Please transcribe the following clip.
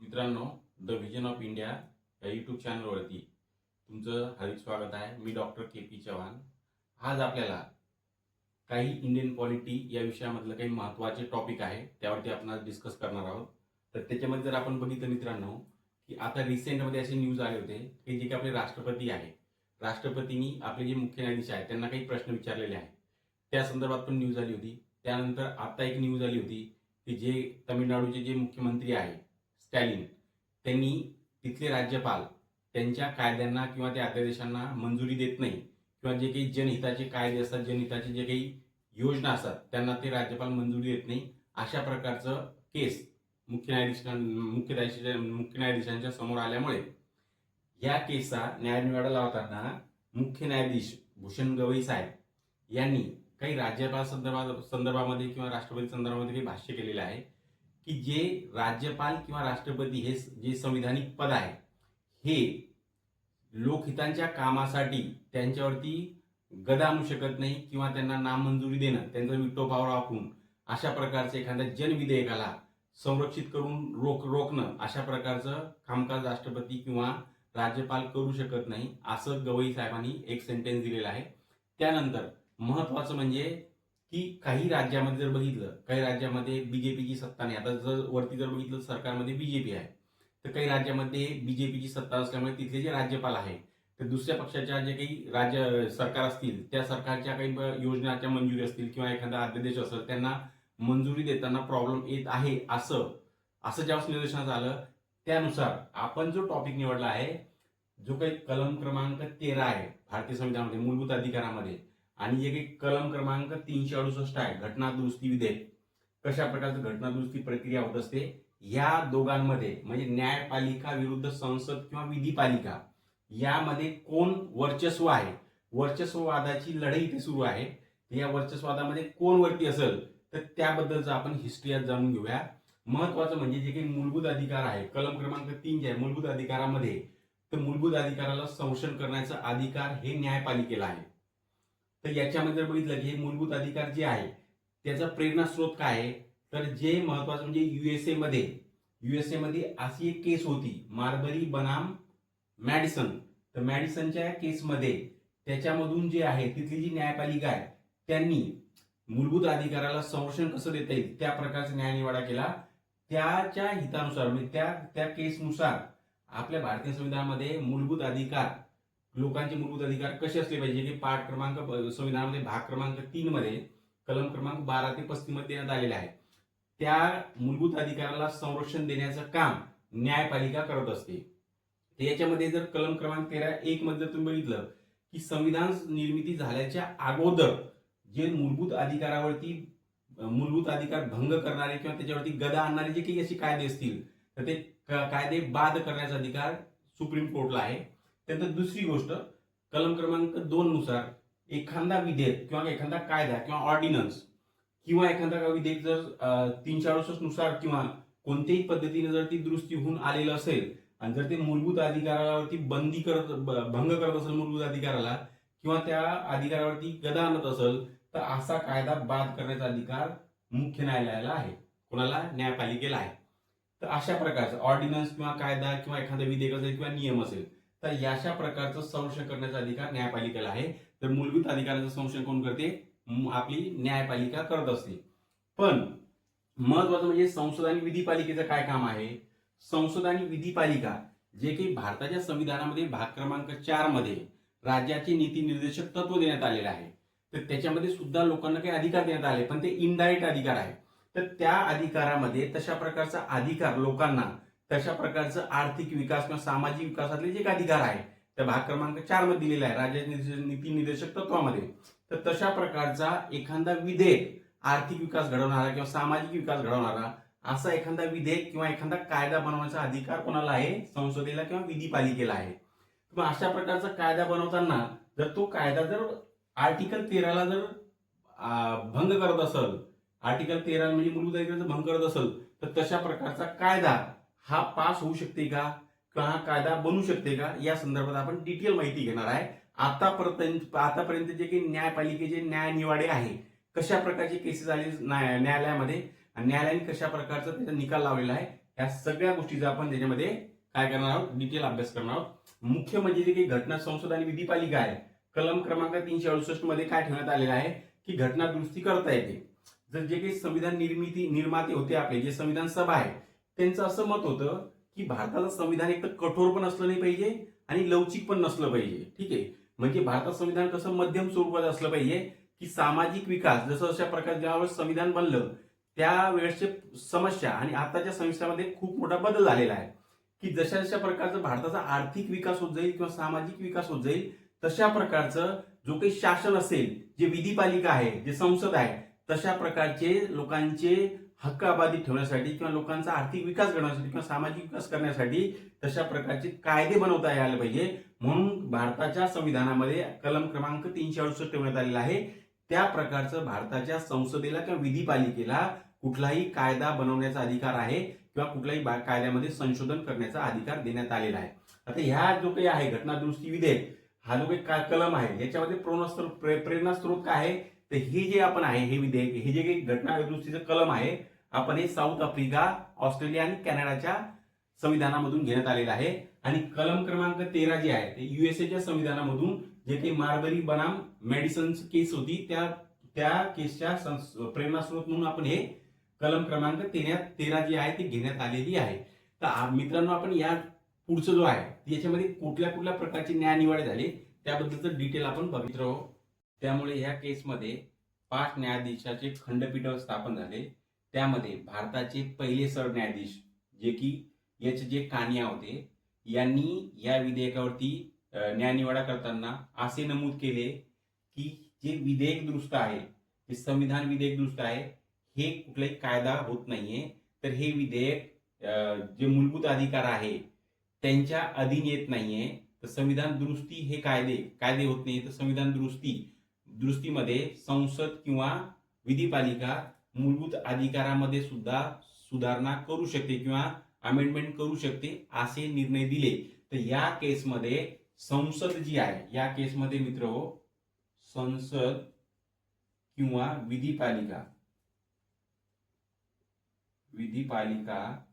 मित्रांनो the vision of India या YouTube चॅनलवरती तुमचं हार्दिक स्वागत आहे. मी डॉक्टर के पी चव्हाण. आज आपल्याला काही इंडियन पॉलिटी या विषयामधलं काही महत्त्वाचे टॉपिक आहे त्यावरती आपण आज डिस्कस करणार आहोत. तर त्याच्यामध्ये जर आपण बघितलं मित्रांनो की आता रिसेंटमध्ये असे न्यूज आले होते की जे काही आपले राष्ट्रपती आहे राष्ट्रपतींनी आपले जे मुख्य न्यायाधीश आहेत त्यांना काही प्रश्न विचारलेले आहेत. त्या संदर्भात पण न्यूज आली होती. त्यानंतर आता एक न्यूज आली होती की जे तमिळनाडूचे जे मुख्यमंत्री आहे स्टॅलिन. त्यांनी तिथले राज्यपाल त्यांच्या कायद्यांना किंवा त्या अध्यादेशांना मंजुरी देत नाही किंवा जे काही जनहिताचे कायदे असतात जनहिताचे जे काही योजना असतात त्यांना ते राज्यपाल मंजुरी देत नाही. अशा प्रकारचं केस मुख्य न्यायाधीशां मुख्य न्यायाधीशांच्या मुख्य न्यायाधीशांच्या समोर आल्यामुळे या केसचा न्यायनिवाडा लावताना मुख्य न्यायाधीश भूषण गवई साहेब यांनी काही राज्यपाल संदर्भात संदर्भामध्ये किंवा राष्ट्रपती संदर्भामध्ये काही भाष्य केलेलं आहे. की जे राज्यपाल किंवा राष्ट्रपती हे जे संविधानिक पद आहे हे लोकहितांच्या कामासाठी त्यांच्यावरती गदा आणू शकत नाही किंवा त्यांना नामंजुरी देणं त्यांचा विटो पावर वापरून अशा प्रकारचं एखाद्या जनविधेयकाला संरक्षित करून रोख रोखणं अशा प्रकारचं कामकाज राष्ट्रपती किंवा राज्यपाल करू शकत नाही असं गवई साहेबांनी एक सेंटेन्स दिलेलं आहे. त्यानंतर महत्वाचं म्हणजे की काही राज्यामध्ये जर बघितलं काही राज्यामध्ये बीजेपीची सत्ता नाही. आता जर वरती जर बघितलं सरकारमध्ये बीजेपी आहे. तर काही राज्यामध्ये बीजेपीची सत्ता असल्यामुळे तिथले जे राज्यपाल आहे तर दुसऱ्या पक्षाच्या जे काही राज्य सरकार असतील त्या सरकारच्या काही योजनाच्या मंजुरी असतील किंवा एखादा अध्यादेश असेल त्यांना मंजुरी देताना प्रॉब्लेम येत आहे असं असं ज्यावेळेस निदर्शनात आलं त्यानुसार आपण जो टॉपिक निवडला आहे जो काही कलम क्रमांक तेरा आहे भारतीय संविधानामध्ये मूलभूत अधिकारामध्ये आणि जे काही कलम क्रमांक तीनशे अडुसष्ट आहे घटना दुरुस्ती विधेयक कशा प्रकारचं घटना दुरुस्ती प्रक्रिया होत असते या दोघांमध्ये म्हणजे न्यायपालिका विरुद्ध संसद किंवा विधीपालिका यामध्ये कोण वर्चस्व आहे? वर्चस्ववादाची लढाई इथे सुरू आहे. या वर्चस्ववादामध्ये कोण वरती असेल? तर त्याबद्दलचं आपण हिस्ट्री आज जाणून घेऊया. महत्वाचं म्हणजे जे काही मूलभूत अधिकार आहे कलम क्रमांक तीन जे आहे मूलभूत अधिकारामध्ये तर मूलभूत अधिकाराला संरक्षण करण्याचा अधिकार हे न्यायपालिकेला आहे. तर याच्यामध्ये जर बघितलं की हे मूलभूत अधिकार जे आहे त्याचा प्रेरणा स्रोत काय आहे? तर जे महत्वाचं म्हणजे युएसए मध्ये युएसए मध्ये अशी एक केस होती मार्बरी बनाम मॅडिसन. तर मॅडिसनच्या केसमध्ये त्याच्यामधून जे आहे तिथली जी न्यायपालिका आहे त्यांनी मूलभूत अधिकाराला संरक्षण कसं देता येईल त्या प्रकारचा न्यायनिवाडा केला. त्याच्या हितानुसार म्हणजे त्या त्या केसनुसार आपल्या भारतीय संविधानामध्ये मूलभूत अधिकार लोकांचे मूलभूत अधिकार कसे असले पाहिजे? की पाठ क्रमांक संविधानामध्ये भाग क्रमांक तीन मध्ये कलम क्रमांक बारा ते पस्तीसमध्ये देण्यात आलेले आहे. त्या मूलभूत अधिकाराला संरक्षण देण्याचं काम न्यायपालिका करत असते. याच्यामध्ये जर कलम क्रमांक तेरा एक मध्ये जर तुम्ही बघितलं की संविधान निर्मिती झाल्याच्या अगोदर जे मूलभूत अधिकारावरती मूलभूत अधिकार भंग करणारे किंवा त्याच्यावरती गदा आणणारे जे काही असे कायदे असतील तर ते कायदे बाद करण्याचा अधिकार सुप्रीम कोर्टला आहे. त्यानंतर दुसरी गोष्ट कलम क्रमांक दोन नुसार एखादा विधेयक किंवा एखादा कायदा किंवा ऑर्डिनन्स किंवा एखादा विधेयक जर तीनशे अडुसष्टनुसार किंवा कोणत्याही पद्धतीने जर ती दुरुस्ती होऊन आलेलं असेल आणि जर ते मूलभूत अधिकारावरती बंदी करत भंग करत असेल मूलभूत अधिकाराला किंवा त्या अधिकारावरती गदा आणत असेल तर असा कायदा बाद करण्याचा अधिकार मुख्य न्यायालयाला आहे. कोणाला? न्यायपालिकेला आहे. तर अशा प्रकारचं ऑर्डिनन्स किंवा कायदा किंवा एखादा विधेयक असेल किंवा नियम असेल तर याशा प्रकारचं संशय करण्याचा अधिकार न्यायपालिकेला आहे. तर मूलभूत अधिकाराचं संशय कोण करते? आपली न्यायपालिका करत असते. पण महत्वाचं म्हणजे संसद आणि विधीपालिकेचं काय काम आहे? संसद आणि विधीपालिका जे काही भारताच्या संविधानामध्ये भाग क्रमांक चारमध्ये राज्याचे नीती निर्देशक तत्व देण्यात आलेले आहे. तर त्याच्यामध्ये सुद्धा लोकांना काही अधिकार देण्यात आले पण ते इनडायरेक्ट अधिकार आहे. तर त्या अधिकारामध्ये तशा प्रकारचा अधिकार लोकांना तशा प्रकारचं आर्थिक विकास किंवा सामाजिक विकासातले जे काही अधिकार आहे त्या भाग क्रमांक चारमध्ये दिलेला आहे. राज्य नीती निर्देशक तत्वामध्ये. तर तशा प्रकारचा एखादा विधेयक आर्थिक विकास घडवणारा किंवा सामाजिक विकास घडवणारा असा एखादा विधेयक किंवा एखादा कायदा बनवण्याचा अधिकार कोणाला आहे? संसदेला किंवा विधीपालिकेला आहे. मग अशा प्रकारचा कायदा बनवताना जर तो कायदा जर आर्टिकल तेराला जर भंग करत असेल आर्टिकल तेरा म्हणजे मूलभूत अधिकाराचा भंग करत असेल तर तशा प्रकारचा कायदा हा पास होऊ शकते का? हा कायदा बनू शकते का? या संदर्भात आपण डिटेल माहिती घेणार आहे. आतापर्यंत आतापर्यंत जे काही न्यायपालिकेचे न्याय निवाडे आहे कशा प्रकारचे केसेस आले न्याय- न्यायालयामध्ये? न्यायालयाने कशा प्रकारचा त्याचा निकाल लावलेला आहे? ह्या सगळ्या गोष्टीचा आपण त्याच्यामध्ये काय करणार आहोत? डिटेल अभ्यास करणार आहोत. मुख्य म्हणजे जे काही घटना संसद आणि विधीपालिका आहे कलम क्रमांक तीनशे अडुसष्टमध्ये काय ठेवण्यात आलेलं आहे? की घटना दुरुस्ती करता येते. जर जे काही संविधान निर्मिती निर्माते होते आपले जे संविधान सभा आहे त्यांचं असं मत होतं की भारताचं संविधान एक तर कठोर पण असलं नाही पाहिजे आणि लवचिक पण नसलं पाहिजे. ठीक आहे? म्हणजे भारताचं संविधान कसं मध्यम स्वरूपात असलं पाहिजे की सामाजिक विकास जसं अशा प्रकारे ज्यावेळेस संविधान बनलं त्यावेळेसचे समस्या आणि आताच्या समस्यामध्ये खूप मोठा बदल झालेला आहे. की जशा जशा प्रकारचा भारताचा आर्थिक विकास होत जाईल किंवा सामाजिक विकास होत जाईल तशा प्रकारचं जो काही शासन असेल जे विधीपालिका आहे जे संसद आहे तशा प्रकारचे लोकांचे हक्क अबाधित ठेवण्यासाठी किंवा लोकांचा आर्थिक विकास करण्यासाठी किंवा सामाजिक विकास करण्यासाठी तशा प्रकारचे कायदे बनवता यायला पाहिजे. म्हणून भारताच्या संविधानामध्ये कलम क्रमांक तीनशे अडुसष्ट ठेवण्यात आलेला आहे. त्या प्रकारचं भारताच्या संसदेला किंवा विधीपालिकेला कुठलाही कायदा बनवण्याचा अधिकार आहे किंवा कुठल्याही बा- कायद्यामध्ये संशोधन करण्याचा अधिकार देण्यात आलेला आहे. आता ह्या जो काही आहे घटना दुरुस्ती विधेयक हा जो काही का- कलम आहे याच्यामध्ये प्रेरणास्त्रोत प्रे- प्रेरणास्त्रोत काय आहे? तर हे जे आपण आहे हे विधेयक हे जे काही घटना दुरुस्तीचं कलम आहे आपण हे साऊथ आफ्रिका ऑस्ट्रेलिया आणि कॅनडाच्या संविधानामधून घेण्यात आलेलं आहे. आणि कलम क्रमांक तेरा जे आहे ते युएसएच्या संविधानामधून जे काही मार्बरी बनाम मेडिसन केस होती त्या त्या केसच्या प्रेरणास्रोत म्हणून आपण हे कलम क्रमांक तेरा तेरा जी आहे ती घेण्यात आलेली आहे. तर मित्रांनो आपण या पुढचं जो आहे याच्यामध्ये कुठल्या कुठल्या प्रकारची न्यायनिवाडे झाले त्याबद्दलचं डिटेल आपण बघितलो. त्यामुळे या केसमध्ये पाच न्यायाधीशाचे खंडपीठ स्थापन झाले. त्यामध्ये भारताचे पहिले सरन्यायाधीश जे की एच जे कानिया होते यांनी या विधेयकावरती न्यायनिवाडा करताना असे नमूद केले की जे विधेयक दुरुस्त आहे ते संविधान विधेयक दुरुस्त आहे हे कुठलाही कायदा होत नाहीये. तर हे विधेयक जे मूलभूत अधिकार आहे त्यांच्या अधीन येत नाहीये. तर संविधान दुरुस्ती हे कायदे कायदे होत नाही तर संविधान दुरुस्ती दुरुस्तीमध्ये संसद किंवा विधीपालिका मूलभूत अधिकारामध्ये सुद्धा सुधारणा करू शकते किंवा अमेंडमेंट करू शकते असे निर्णय दिले. तर या केसमध्ये संसद जी आहे या केसमध्ये मित्र हो संसद किंवा विधीपालिका. विधीपालिका